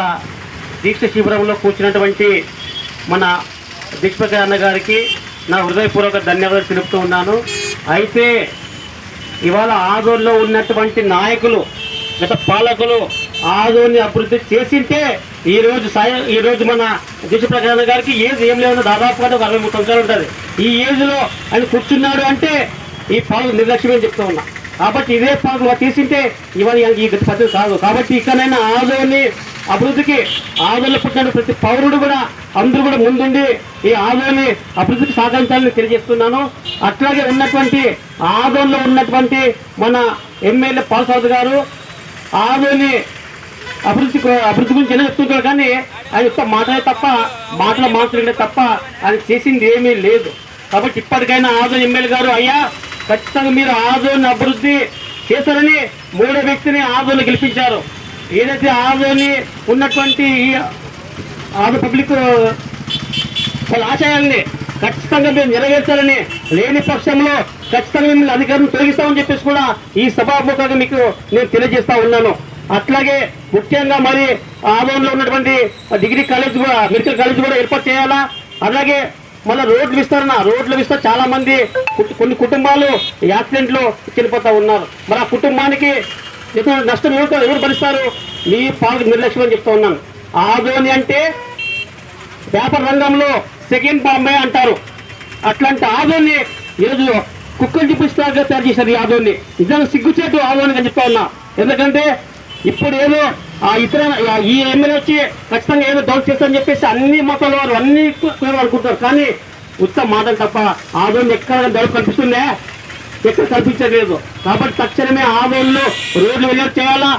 ఇవాళ దీక్ష శిబిరంలో కూర్చున్నటువంటి మన దీక్షపతి అన్న గారికి నా హృదయపూర్వక ధన్యవాదాలు తెలుపుతూ ఉన్నాను. అయితే ఇవాళ ఆదోన్లో ఉన్నటువంటి నాయకులు గత పాలకులు ఆదోని అభివృద్ధి చేసింటే ఈ రోజు ఈరోజు ఈ రోజు మన గారికి ఏజ్ ఏం లేదు దాదాపుగా ఒక అరవై సంవత్సరాలు ఉంటుంది. ఈ ఏజ్లో ఆయన కూర్చున్నాడు అంటే ఈ పాలన నిర్లక్ష్యమే చెప్తూ ఉన్నా. కాబట్టి ఇదే పాలన తీసింటే ఇవాళ ఈ గత పద్ధతి కాదు. కాబట్టి ఇక్కడైనా ఆదోని అభివృద్ధికి ఆదరణ పుట్టిన ప్రతి పౌరుడు కూడా అందరూ కూడా ముందుండి ఈ ఆదోని అభివృద్ధికి సాధించాలని తెలియజేస్తున్నాను. అట్లాగే ఉన్నటువంటి ఆదోళనలో ఉన్నటువంటి మన ఎమ్మెల్యే పాల్సాద్ గారు ఆదోని అభివృద్ధి అభివృద్ధి గురించి ఎలా చెప్తుంటారు కానీ ఆయన యొక్క మాటలే తప్ప మాటలు మాట్లాడే తప్ప ఆయన చేసింది ఏమీ లేదు. కాబట్టి ఇప్పటికైనా ఆదోని ఎమ్మెల్యే గారు అయ్యా ఖచ్చితంగా మీరు ఆదోని అభివృద్ధి చేశారని మూడో వ్యక్తిని ఆదోని గెలిపించారు. ఏదైతే ఆదోని ఉన్నటువంటి ఈ పబ్లిక్ వాళ్ళ ఆశయాల్ని ఖచ్చితంగా మీరు నెరవేర్చాలని లేని పక్షంలో ఖచ్చితంగా మిమ్మల్ని అధికారం తొలగిస్తామని చెప్పేసి కూడా ఈ సభాముఖంగా మీకు నేను తెలియజేస్తా ఉన్నాను. అట్లాగే ముఖ్యంగా మరి ఆదోన్లో ఉన్నటువంటి డిగ్రీ కాలేజ్ కూడా మెడికల్ కాలేజ్ కూడా ఏర్పాటు చేయాలా? అలాగే మళ్ళీ రోడ్లు విస్తరణ రోడ్లు విస్తరణ చాలా మంది కొన్ని కుటుంబాలు యాక్సిడెంట్లు చనిపోతూ ఉన్నారు. మరి ఆ కుటుంబానికి ఇప్పుడు నష్టం ఎవరు ఎవరు భరిస్తారు? మీ పాలకు నిర్లక్ష్యం అని చెప్తా ఉన్నాను. ఆదోని అంటే వ్యాపార రంగంలో సెకండ్ బాంబే అంటారు. అట్లాంటి ఆదోని ఈరోజు కుక్కలు చూపిస్తాగా తయారు చేశారు ఈ ఆదోని. నిజంగా సిగ్గుచేటు ఆదోని అని చెప్తా ఉన్నా. ఎందుకంటే ఇప్పుడు ఏదో ఆ ఇతర ఈ ఎమ్మెల్యే వచ్చి ఖచ్చితంగా ఏదో డౌట్ చేస్తారని చెప్పేసి అన్ని మతాల వారు అన్ని అనుకుంటారు. కానీ ఉత్తమ మాటలు తప్ప ఆదోని ఎక్కడ డౌట్ కనిపిస్తుందే? ఎక్కడ కల్పించలేదు కాబట్టి తక్షణమే ఆవేళ్ళు రోడ్లు వెళ్ళి చేయాలా?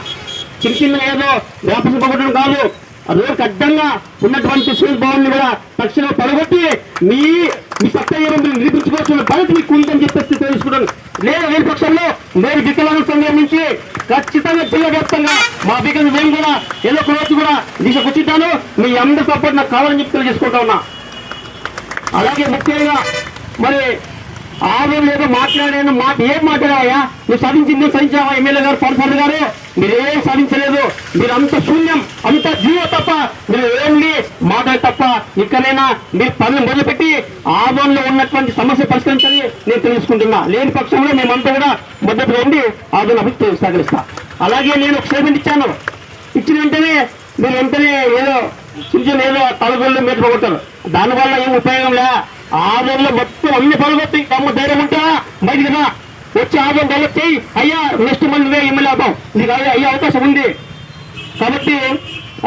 చిన్న చిన్న ఏదో వ్యాపారం పోగొట్టడం కాదు. ఆ అడ్డంగా ఉన్నటువంటి సూర్య భవన్ కూడా తక్షణం పడగొట్టి మీ మీ సత్తా మీరు నిరూపించుకోవాల్సిన బాధ్యత మీకు ఉందని చెప్పేసి తెలుసుకున్నాను లేదు. లేని పక్షంలో నేను వికలాంగ సంఘం నుంచి ఖచ్చితంగా జిల్లా వ్యాప్తంగా మా బిగ్గర మేము కూడా ఏదో ఒక రోజు కూడా దిశ కూర్చుంటాను మీ అందరి సపోర్ట్ నాకు కావాలని చెప్పి తెలియజేసుకుంటా ఉన్నా. అలాగే ముఖ్యంగా మరి ఆవేం లేదో మాట్లాడాను మాట ఏం మాట్లాడాయా నువ్వు సాధించింది సాధించావా ఎమ్మెల్యే గారు పరసర్ గారు? మీరేం సాధించలేదు. మీరు అంత శూన్యం అంత జీవో తప్ప మీరు ఓన్లీ మాటలు తప్ప ఇక్కడైనా మీరు పనులు మొదలుపెట్టి ఆదోన్లో ఉన్నటువంటి సమస్య పరిష్కరించాలి నేను తెలుసుకుంటున్నా. లేని పక్షంలో మేమంతా కూడా మద్దతుగా ఉండి ఆదోన్ అభివృద్ధి సహకరిస్తా అలాగే నేను ఒక స్టేట్మెంట్ ఇచ్చాను. ఇచ్చిన వెంటనే మీరు వెంటనే ఏదో చిన్న ఏదో తలగొల్లు మీద పోగొట్టారు దానివల్ల ఏం ఉపయోగం లే? ఆదరణలో మొత్తం అన్ని పలుగొట్టి తమ్మ ధైర్యం ఉంటా బయటికి రా. వచ్చి ఆదరణ డెవలప్ చేయి అయ్యా నెక్స్ట్ మంత్ ఎమ్మెల్యే అవుతాం. నీకు అయ్యే అయ్యే అవకాశం ఉంది. కాబట్టి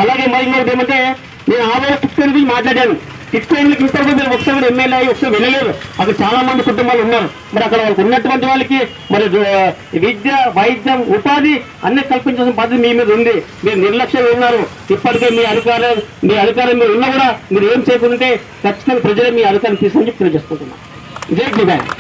అలాగే మరి ఇంకోటి ఏమంటే నేను ఆదరణ టిక్కోయిన్ గురించి మాట్లాడాను. టిక్కోయిన్లకు ఇంతవరకు మీరు ఒకసారి కూడా ఎమ్మెల్యే ఒకసారి వెళ్ళలేరు. అక్కడ చాలా మంది కుటుంబాలు ఉన్నారు. మరి అక్కడ వాళ్ళకి ఉన్నటువంటి వాళ్ళకి మరి విద్య వైద్యం ఉపాధి అన్ని కల్పించాల్సిన బాధ్యత మీ మీద ఉంది. మీరు నిర్లక్ష్యం ఉన్నారు. ఇప్పటికే మీ అధికారం మీ అధికారం మీరు ఉన్నా కూడా మీరు ఏం చేయకుంటే ఖచ్చితంగా ప్రజలే మీ అధికారం తీసుకొని చెప్పి తెలియజేసుకుంటున్నాను జై డిమాండ్